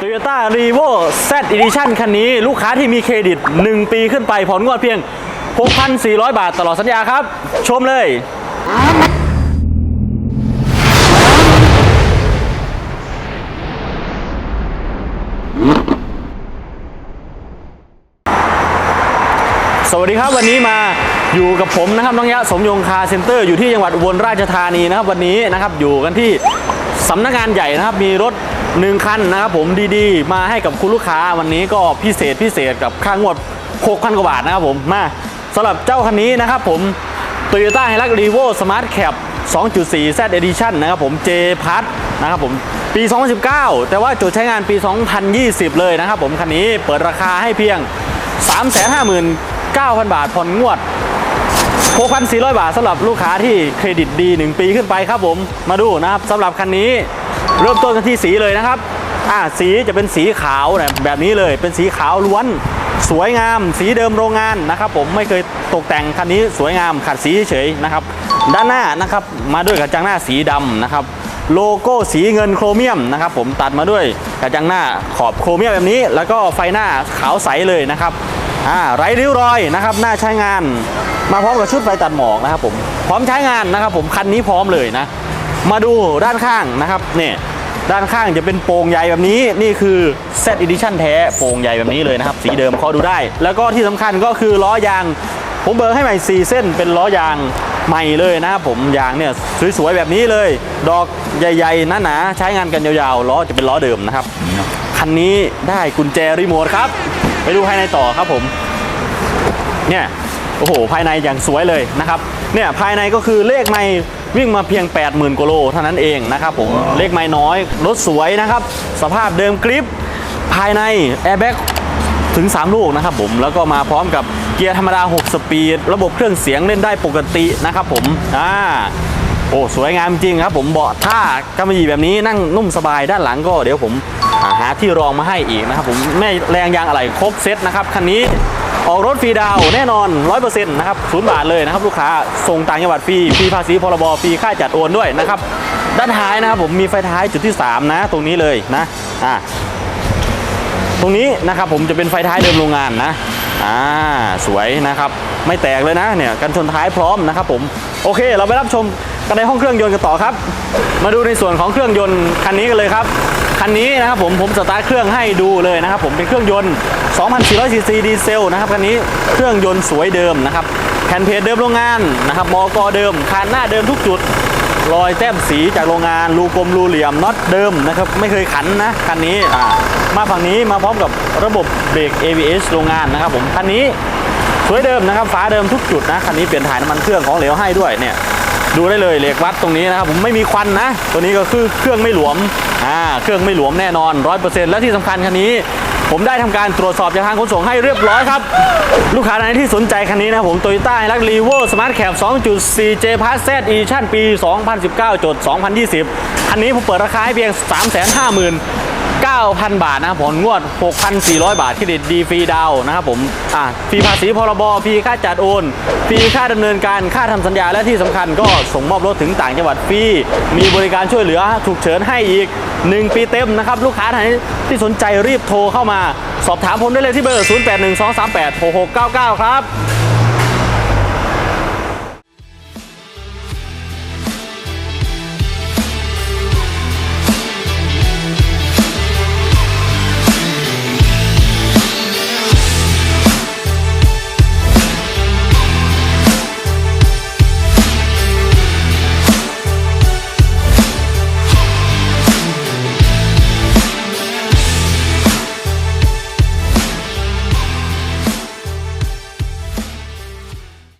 Toyota r e v o Z Edition คันนี้ลูกค้าที่มีเครดิต 1 ปีขึ้นไปผ่อนงวดเพียง 6,400 บาทตลอดสัญญาครับ ชมเลยสวัสดีครับวันนี้มาอยู่กับผมนะครับน้องยะสมยงคาร์เซ็นเตอร์อยู่ที่จังหวัดอุบลราชธานีนะครับวันนี้นะครับอยู่กันที่สำนักงานใหญ่นะครับมีรถ หนึ่งคันนะครับผมดีๆ มาให้กับคุณลูกค้าวันนี้ก็พิเศษพิเศษกับค่างวด6,000กว่าบาทนะครับผมมาสำหรับเจ้าคันนี้นะครับผม Toyota Hilux Revo Smart Cap 2.4 Z Edition นะครับผม J Pass นะครับผมปี 2019 แต่ว่าจุดใช้งานปี 2020 เลยนะครับผมคันนี้เปิดราคาให้เพียง 359,000 บาทผ่อนงวด 6,400 บาทสำหรับลูกค้าที่เครดิตดี 1 ปีขึ้นไปครับผมมาดูนะครับสำหรับคันนี้ เริ่มต้นกันที่สีเลยนะครับอ่าสีจะเป็นสีขาวแบบนี้เลยเป็นสีขาวล้วนสวยงาม สีเดิมโรงงานนะครับผมไม่เคยตกแต่งคันนี้สวยงามขัดสีเฉยๆนะครับ ด้านหน้านะครับมาด้วยกระจังหน้าสีดำนะครับโลโก้สีเงินโครเมียมนะครับผมตัดมาด้วยกระจังหน้าขอบโครเมียมแบบนี้ แล้วก็ไฟหน้าขาวใสเลยนะครับอ่าไร้ริ้วรอยนะครับหน้าใช้งาน มาพร้อมกับชุดไฟตัดหมอกนะครับผมพร้อมใช้งานนะครับผมคันนี้พร้อมเลยนะ มาดูด้านข้างนะครับเนี่ย ด้านข้างจะเป็นโป่งใหญ่แบบนี้นี่คือ Z Edition แท้โป่งใหญ่แบบนี้เลยนะครับ สีเดิมขาดูได้ แล้วก็ที่สำคัญก็คือล้อยาง ผมเบิร์ให้ใหม่ 4 เส้นเป็นล้อยางใหม่เลยนะครับผมยางเนี่ยสวยๆแบบนี้เลย ดอกใหญ่ๆหนาๆใช้งานกันยาวๆล้อจะเป็นล้อเดิมนะครับคันนี้ได้กุญแจรีโมทครับ ไปดูภายในต่อครับผมเนี่ยโอ้โหภายในอย่างสวยเลยนะครับเนี่ยภายในก็คือเลขไม่ วิ่งมาเพียง 80,000กิโลเท่านั้นเองนะครับผมเลขไม่น้อย รถสวยนะครับ สภาพเดิมกริปภายในแอร์แบ็กถึง 3 ลูกนะครับผมแล้วก็มาพร้อมกับเกียร์ธรรมดา 6 สปีด ระบบเครื่องเสียงเล่นได้ปกตินะครับผมอ่าโอ้สวยงามจริงครับผมเบาะท่ากำมะหยี่แบบนี้นั่งนุ่มสบายด้านหลังก็เดี๋ยวผมอ่าหาที่รองมาให้อีกนะครับผมแม่แรงยางอะไหล่ครบเซ็ตนะครับคันนี้ออกรถ ฟรีดาวแน่นอน 100%นะครับศูนย์บาทเลยนะครับลูกค้าส่งต่างจังหวัดฟรีฟรีภาษีพรบฟรีค่าจัดโอนด้วยนะครับด้านท้ายนะครับผมมีไฟท้ายจุดที่ 3 นะ ตรงนี้เลยนะอ่าตรงนี้นะครับผมจะเป็นไฟท้ายเดิมโรงงานนะอ่าสวยนะครับไม่แตกเลยนะเนี่ยกันชนท้ายพร้อมนะครับผมโอเค เราไปรับชมกันในห้องเครื่องยนต์กันต่อครับ มาดูในส่วนของเครื่องยนต์คันนี้กันเลยครับ คันนี้นะครับผมผมสตาร์ทเครื่องให้ดูเลยนะครับผมเป็นเครื่องยนต์ 2,400ซีซีดีเซลนะครับคันนี้เครื่องยนต์สวยเดิมนะครับแผ่นเพจเดิมโรงงานนะครับมอกเดิมคานหน้าเดิมทุกจุดรอยแต้มสีจากโรงงานรูกลมรูเหลี่ยมน็อตเดิมนะครับไม่เคยขันนะคันนี้มาฝั่งนี้มาพร้อมกับระบบเบรก ABS โรงงานนะครับผมคันนี้สวยเดิมนะครับฝาเดิมทุกจุดนะคันนี้เปลี่ยนถ่ายน้ำมันเครื่องของเหลวให้ด้วยเนี่ย ดูได้เลยเหล็กวัดตรงนี้นะครับผมไม่มีควันนะ ตัวนี้ก็คือเครื่องไม่หลวมอ่าเครื่องไม่หลวมแน่นอน 100%และที่สำคัญคันนี้ ผมได้ทำการตรวจสอบจากทางขนส่งให้เรียบร้อยครับ ลูกค้าท่านที่สนใจคันนี้นะครับผม Toyota Hilux Revo Smart Cap 2.4 J Pass Z Edition ปี 2019จด2020อันนี้ผมเปิดราคาให้เพียง 350,000 9,000 บาทนะครับผมงวด 6,400 บาทเครดิตดีฟรีดาวนะครับผมอ่าฟรีภาษีพรบฟรีค่าจัดโอนฟรีค่าดำเนินการค่าทำสัญญาและที่สำคัญก็ส่งมอบรถถึงต่างจังหวัดฟรีมีบริการช่วยเหลือฉุกเฉินให้อีก 1 ปีเต็มนะครับลูกค้าท่านที่สนใจรีบโทรเข้ามา สอบถามผมได้เลยที่เบอร์ 0812386699 ครับ